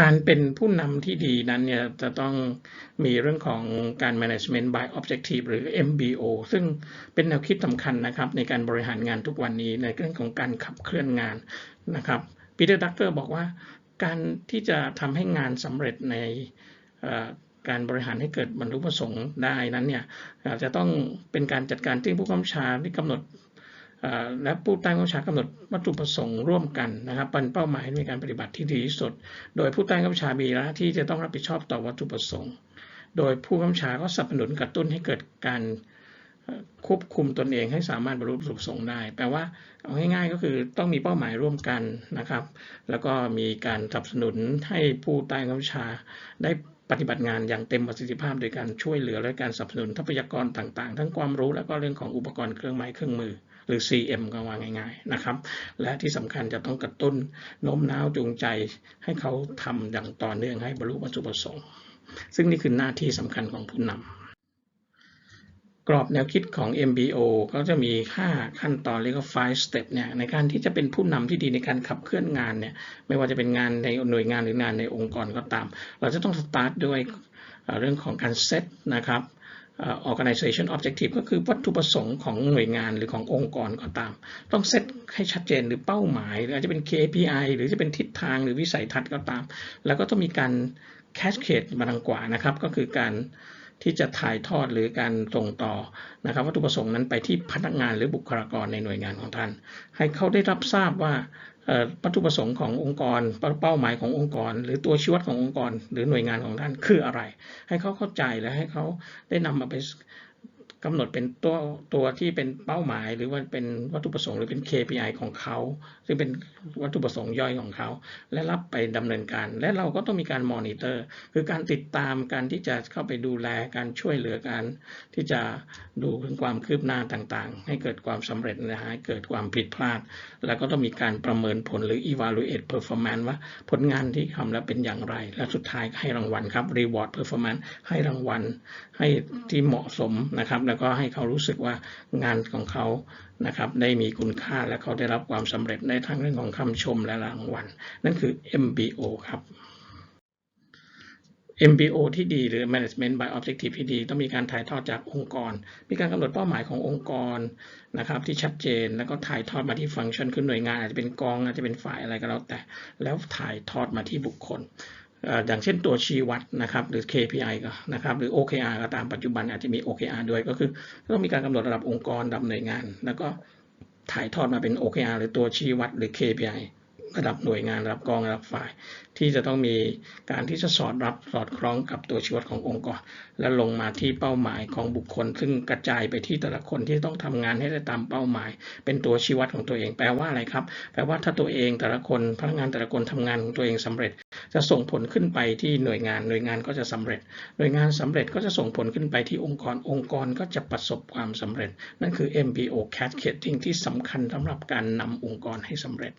การเป็นผู้นำที่ดีนั้นเนี่ยจะต้องมีเรื่องของการ management by objective หรือ MBO ซึ่งเป็นแนวคิดสำคัญนะครับในการบริหารงานทุกวันนี้ในเรื่องของการขับเคลื่อนงานนะครับปีเตอร์ดักเกอร์บอกว่าการที่จะทำให้งานสำเร็จในการบริหารให้เกิดบรรลุประสงค์ได้นั้นเนี่ยอาจจะต้องเป็นการจัดการที่ผู้กำชาที่กำหนด และผู้ใต้บังคับบัญชากำหนดวัตถุประสงค์ร่วมกันนะครับเป็นเป้าหมายในการปฏิบัติที่ดีที่สุด โดยผู้ใต้บังคับบัญชามีหน้าที่จะต้องรับผิดชอบต่อวัตถุประสงค์ โดยผู้กำกับบัญชาก็สนับสนุนกระตุ้นให้เกิดการควบคุมตนเองให้สามารถบรรลุประสงค์ได้ แปลว่าเอาง่ายๆก็คือต้องมีเป้าหมายร่วมกันนะครับ แล้วก็มีการสนับสนุนให้ผู้ใต้บังคับบัญชาได้ปฏิบัติงานอย่างเต็มประสิทธิภาพโดยการช่วยเหลือและการสนับสนุนทรัพยากรต่างๆ ทั้งความรู้และก็เรื่องของอุปกรณ์เครื่องไม้เครื่องมือ หรือ CM ก็ว่าง่าย ๆนะครับ และที่สำคัญจะต้องกระตุ้นโน้มน้าวจูงใจให้เขาทำอย่างต่อเนื่องให้บรรลุวัตถุประสงค์ ซึ่งนี่คือหน้าที่สำคัญของผู้นำกรอบแนวคิดของ MBO ก็จะมี5ขั้นตอนเรียกว่า five step เนี่ยในการที่จะเป็นผู้นำที่ดีในการขับเคลื่อนงานเนี่ยไม่ว่าจะเป็นงานในหน่วยงานหรืองานในองค์กรก็ตาม เราจะต้องสตาร์ทด้วยเรื่องของการเซตนะครับ organization objective ก็คือวัตถุประสงค์ของหน่วยงานหรือขององค์กรก็ตาม ต้องเซตให้ชัดเจนหรือเป้าหมาย หรืออาจจะเป็น KPI หรือจะเป็นทิศทางหรือวิสัยทัศน์ก็ตาม แล้วก็ต้องมีการ cascade มาทางขวานะครับ ก็คือการ ที่จะถ่ายทอดหรือการส่งต่อนะครับวัตถุประสงค์นั้นไปที่พนักงานหรือบุคลากรในหน่วยงานของท่าน ให้เขาได้รับทราบว่าวัตถุประสงค์ขององค์กรเป้าหมายขององค์กร หรือตัวชี้วัดขององค์กร หรือหน่วยงานของท่านคืออะไร ให้เขาเข้าใจและให้เขาได้นำมาไป กำหนดเป็นตัวตัวที่เป็นเป้าหมาย หรือว่าเป็นวัตถุประสงค์หรือเป็น KPI ของเขา ซึ่งเป็นวัตถุประสงค์ย่อยของเขา และรับไปดำเนินการ และเราก็ต้องมีการมอนิเตอร์ คือการติดตามการที่จะเข้าไปดูแลการช่วยเหลือการที่จะดูถึงความคืบหน้าต่างๆ ให้เกิดความสำเร็จนะฮะให้เกิดความผิดพลาด แล้วก็ต้องมีการประเมินผลหรือ evaluate performance ว่าผลงานที่ทำแล้วเป็นอย่างไร และสุดท้ายให้รางวัลครับ reward performance ให้รางวัลให้ที่เหมาะสมนะครับแล้วก็ให้เขารู้สึกว่างานของเขานะครับได้มีคุณค่าและเขาได้รับความสำเร็จในทั้งเรื่องของคำชมและรางวัล นั่นคือ MBO ครับ MBO ที่ดีหรือ Management by Objective ที่ดี ต้องมีการถ่ายทอดจากองค์กร มีการกำหนดเป้าหมายขององค์กรนะครับที่ชัดเจนแล้วก็ถ่ายทอดมาที่ฟังก์ชันคือหน่วยงานอาจจะเป็นกองอาจจะเป็นฝ่ายอะไรก็แล้วแต่ แล้วถ่ายทอดมาที่บุคคล อย่างเช่นตัวชี้วัดนะครับหรือ KPI ก็นะครับหรือ OKR ก็ตามปัจจุบันอาจจะมี OKR ด้วยก็คือต้องมีการกำหนดระดับองค์กรระดับหน่วยงาน แล้วก็ถ่ายทอดมาเป็น OKR หรือตัวชี้วัดหรือ KPI ระดับหน่วยงานระดับกองระดับฝ่าย ที่จะต้องมีการที่จะสอดรับสอดคล้องกับตัวชีวัดขององค์กร และลงมาที่เป้าหมายของบุคคล ซึ่งกระจายไปที่แต่ละคนที่ต้องทำงานให้ได้ตามเป้าหมาย เป็นตัวชี้วัดของตัวเองแปลว่าอะไรครับ แปลว่าถ้าตัวเองแต่ละคนพนักงานแต่ละคนทำงานของตัวเองสำเร็จ จะส่งผลขึ้นไปที่หน่วยงานหน่วยงานก็จะสำเร็จ หน่วยงานสำเร็จก็จะส่งผลขึ้นไปที่องค์กรองค์กรก็จะประสบความสำเร็จ นั่นคือ MBO cascading ที่สำคัญสำหรับการนำองค์กรให้สำเร็จ